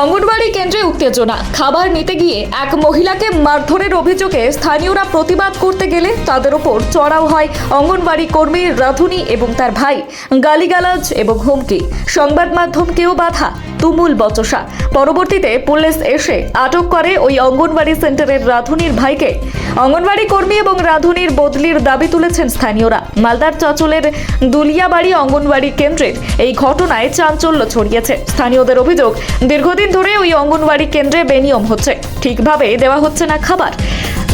অঙ্গনবাড়ি কেন্দ্রে উত্তেজনা। খাবার নিতে গিয়ে এক মহিলাকে মারধরের অভিযোগে স্থানীয়রা প্রতিবাদ করতে গেলে তাদের ওপর চড়াও হয় অঙ্গনবাড়ি কর্মী রাধুনী এবং তার ভাই। গালিগালাজ এবং হুমকি। সংবাদ মাধ্যমকেও বাধা। তুমুল বচসা। পরবর্তীতে পুলিশ এসে আটক করে ওই অঙ্গনবাড়ি সেন্টারের রাধুনীর ভাইকে। অঙ্গনবাড়ি কর্মী এবং রাধুনীর বদলির দাবি তুলেছেন স্থানীয়রা। মালদার চাঁচলের দুলিয়াবাড়ি অঙ্গনবাড়ি কেন্দ্রের এই ঘটনায় চাঞ্চল্য ছড়িয়েছে। স্থানীয়দের অভিযোগ, দীর্ঘদিন ধরে ওই অঙ্গনবাড়ি কেন্দ্রে বেনিয়ম হচ্ছে। ঠিকভাবে দেওয়া হচ্ছে না খাবার।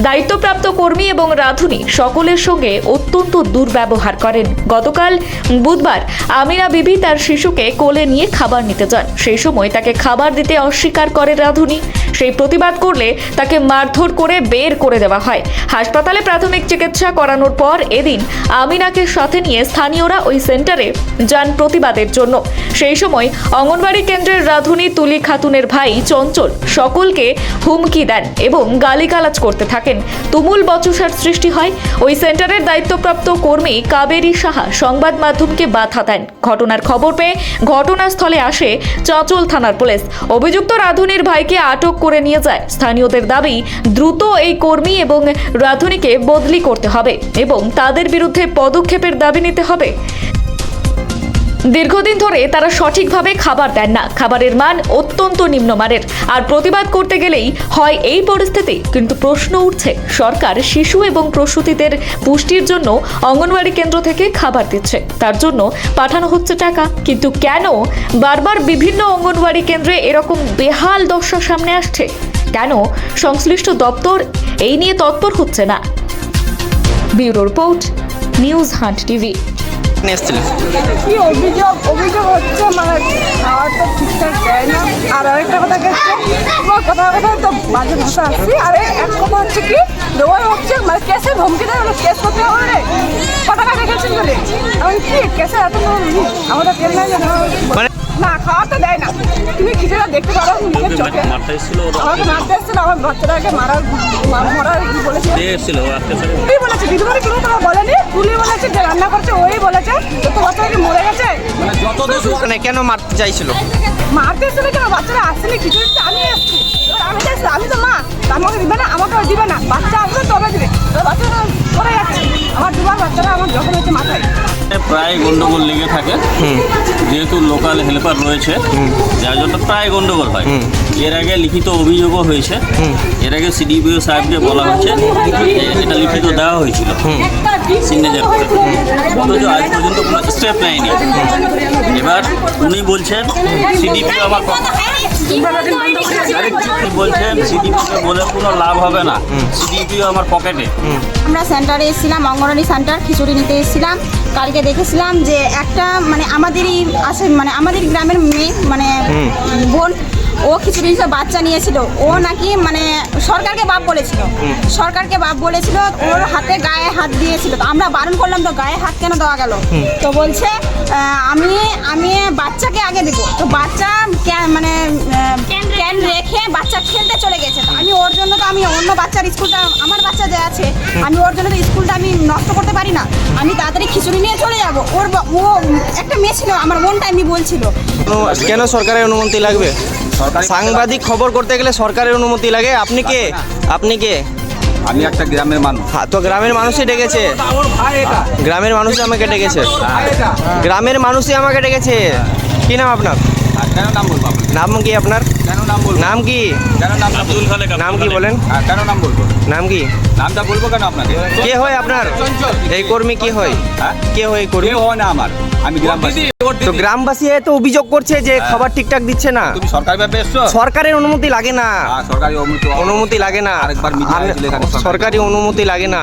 দায়িত্বপ্রাপ্ত কর্মী এবং রাধুনী সকলের সঙ্গে অত্যন্ত দুর্ব্যবহার করেন। গতকাল বুধবার আমিনা বিবি তার শিশুকে কোলে নিয়ে খাবার নিতে যান। সেই সময় তাকে খাবার দিতে অস্বীকার করে রাধুনী। সেই প্রতিবাদ করলে তাকে মারধর করে বের করে দেওয়া হয়। হাসপাতালে প্রাথমিক চিকিৎসা করানোর পর এদিন আমিনাকে সাথে নিয়ে স্থানীয়রা ওই সেন্টারে যান প্রতিবাদের জন্য। সেই সময় অঙ্গনবাড়ি কেন্দ্রের রাধুনী, তুলি খাতুনের ভাই চঞ্চল সকলকে হুমকি দেন এবং গালিগালাজ করতে থাকেন। তুমুল বচসার সৃষ্টি হয়। ওই সেন্টারের দায়িত্বপ্রাপ্ত কর্মী কাবেরী সাহা সংবাদ মাধ্যমকে বাধা দেন। ঘটনার খবর পেয়ে ঘটনাস্থলে আসে চাঁচল থানার পুলিশ। অভিযুক্ত রাধুনীর ভাইকে আটক করে নিয়ে যায়। স্থানীয়দের দাবি, দ্রুত এই কর্মী এবং রাধুনীকে বদলি করতে হবে এবং তাদের বিরুদ্ধে পদক্ষেপের দাবি নিতে হবে। দীর্ঘদিন ধরে তারা সঠিকভাবে খাবার দেন না। খাবারের মান অত্যন্ত নিম্নমানের। আর প্রতিবাদ করতে গেলেই হয় এই পরিস্থিতি। কিন্তু প্রশ্ন উঠছে, সরকার শিশু এবং প্রসূতিদের পুষ্টির জন্য অঙ্গনওয়াড়ি কেন্দ্র থেকে খাবার দিচ্ছে। তার জন্য পাঠানো হচ্ছে টাকা। কিন্তু কেন বারবার বিভিন্ন অঙ্গনওয়াড়ি কেন্দ্রে এরকম বেহাল দশা সামনে আসছে? কেন সংশ্লিষ্ট দপ্তর এই নিয়ে তৎপর হচ্ছে না? Bureau report, news hunt TV. নিয়ে এসেছিলেন? কি অভিযোগ? অভিযোগ হচ্ছে মানে খাওয়ার তো ঠিকঠাক দেয় না। আর আরেকটা কথা গেছে তোমার কথা কথা তো বাজে ভাষা আসছি আর এক কথা হচ্ছে কি? দেওয়ার হচ্ছে মানে কেসে ধমকি দেয় মানে কেস করতে হবে রে। ক টাকা রেখেছেন বলে? আমি কি কেসে এত আমাদের জানো। মানে না খাওয়ার তো দেয় না। তুমি কিছুটা দেখতে পারো? নিজের চোখে আমাকে মারতে এসেছিল আমার বাচ্চাটাকে মারার মরার কি বলেছে তুই বলেছে? দিদিমণি কোনো তোমার বলেনি? তুলি বলেছে যে রান্না করছে ওই বলেছে। তো তো বাচ্চাটা কি মরে গেছে? মানে কেন মারতে চাইছিল? মারতে এসেছিল কেন? বাচ্চারা আসেনি কিছু আমি এসছি আমি তো এসছি, আমি তো মা। আমাকে দিবে না আমাকে দিবে না। বাচ্চা আসবে তবে দিবে। এবার বাচ্চাটা যাচ্ছে। আমার দুবার বাচ্চারা আমার যখন হচ্ছে মাথায়। প্রায় গন্ডগোল লেগে থাকে। যেহেতু লোকাল হেল্পার রয়েছে যার জন্য প্রায় গন্ডগোল হয়। এর আগে লিখিত অভিযোগও হয়েছে। এর আগে সিডিপিও সাহেবকে বলা হয়েছে এটা লিখিত দেওয়া হয়েছিল। সিগনেচার করে। অথচ আজ পর্যন্ত কোনো স্টেপ নেয়নি। এবার উনি বলছেন সিডিপিও আমার বলছেন? সিডিপিকে বলে কোনো লাভ হবে না। সিডিপিও আমার পকেটে। আমরা সেন্টারে এসেছিলাম অঙ্গনওয়াড়ি সেন্টার খিচুড়ি নিতে এসেছিলাম। কালকে দেখেছিলাম যে একটা মানে আমাদেরই আসে মানে আমাদের গ্রামের মেয়ে মানে বোন ও খিচুড়ি হিসেবে বাচ্চা নিয়েছিল। ও নাকি মানে সরকারকে বাপ বলেছিল। সরকারকে বাপ বলেছিল ওর হাতে গায়ে হাত দিয়েছিল। তো আমরা বারণ করলাম তো গায়ে হাত কেন দেওয়া গেল? তো বলছে আমি আমি বাচ্চাকে আগে দেবো। তো বাচ্চা মানে ক্যান রেখে বাচ্চা খেলতে চলে গেছে। তো আমি ওর জন্য তো আমি অন্য বাচ্চার স্কুলটা আমার বাচ্চা যে আছে আমি ওর জন্য তো স্কুলটা আমি নষ্ট করতে পারি না। আমি তাড়াতাড়ি খিচুড়ি নিয়ে চলে যাব। ওর ও একটা মেয়ে ছিল আমার মনটা এমনি বলছিল। কেন সরকারের অনুমতি লাগবে? সাংবাদিক খবর করতে গেলে সরকারের অনুমতি লাগে। আপনি কে? আপনি কে? আমি একটা গ্রামের মানুষ। হ্যাঁ, তো গ্রামের মানুষই ডেকেছে। গ্রামের মানুষই আমাকে ডেকেছে। গ্রামের মানুষই আমাকে ডেকেছে। কি নাম আপনার? কেন নাম বলব নাম কি আপনার? কেন নাম বলব? নাম কি? কেন নাম আব্দুল খালেক নাম কি বলেন? হ্যাঁ, কেন নাম বলব? নাম কি? নামটা বলব কেন আপনাকে? কে হয় আপনার? এই কর্মী কি হয়? হ্যাঁ? কে হয় এই কর্মী? হয় না আমার। আমি গ্রামবাসী। তো গ্রামবাসী তো অভিযোগ করছে যে খাবার ঠিকঠাক দিচ্ছে না। তুমি সরকারি ব্যাপারে এসছো? সরকারের অনুমতি লাগে না। হ্যাঁ, সরকারি অনুমতি অনুমতি লাগে না। আরেকবার। সরকারি অনুমতি লাগে না।